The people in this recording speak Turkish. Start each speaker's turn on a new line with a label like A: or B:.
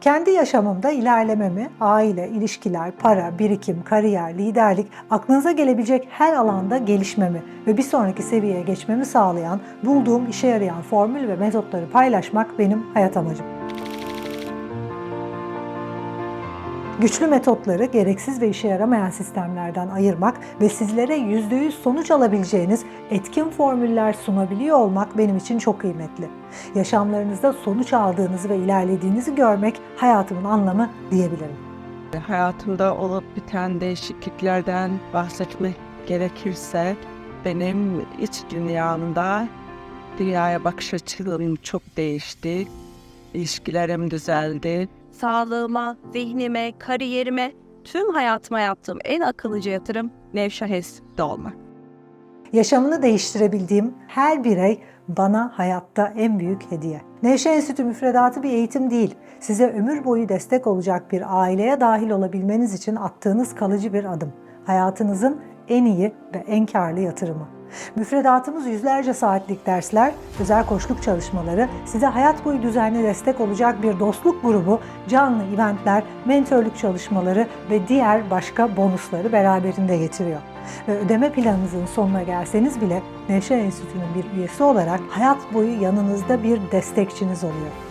A: Kendi yaşamımda ilerlememi, aile, ilişkiler, para, birikim, kariyer, liderlik, aklınıza gelebilecek her alanda gelişmemi ve bir sonraki seviyeye geçmemi sağlayan, bulduğum işe yarayan formül ve metotları paylaşmak benim hayat amacım. Güçlü metotları gereksiz ve işe yaramayan sistemlerden ayırmak ve sizlere %100 sonuç alabileceğiniz etkin formüller sunabiliyor olmak benim için çok kıymetli. Yaşamlarınızda sonuç aldığınızı ve ilerlediğinizi görmek hayatımın anlamı diyebilirim.
B: Hayatımda olup biten değişikliklerden bahsetmek gerekirse benim iç dünyamda dünyaya bakış açım çok değişti. İlişkilerim düzeldi.
C: sağlığıma, zihnime, kariyerime, tüm hayatıma yaptığım en akıllıca yatırım Nevşehir'de olmak.
A: Yaşamını değiştirebildiğim her birey bana hayatta en büyük hediye. Nevşehir Enstitü müfredatı bir eğitim değil. Size ömür boyu destek olacak bir aileye dahil olabilmeniz için attığınız kalıcı bir adım. Hayatınızın en iyi ve en karlı yatırımı. Müfredatımız yüzlerce saatlik dersler, özel koçluk çalışmaları, size hayat boyu düzenli destek olacak bir dostluk grubu, canlı eventler, mentörlük çalışmaları ve diğer başka bonusları beraberinde getiriyor ve ödeme planınızın sonuna gelseniz bile Nevşehir Enstitü'nün bir üyesi olarak hayat boyu yanınızda bir destekçiniz oluyor.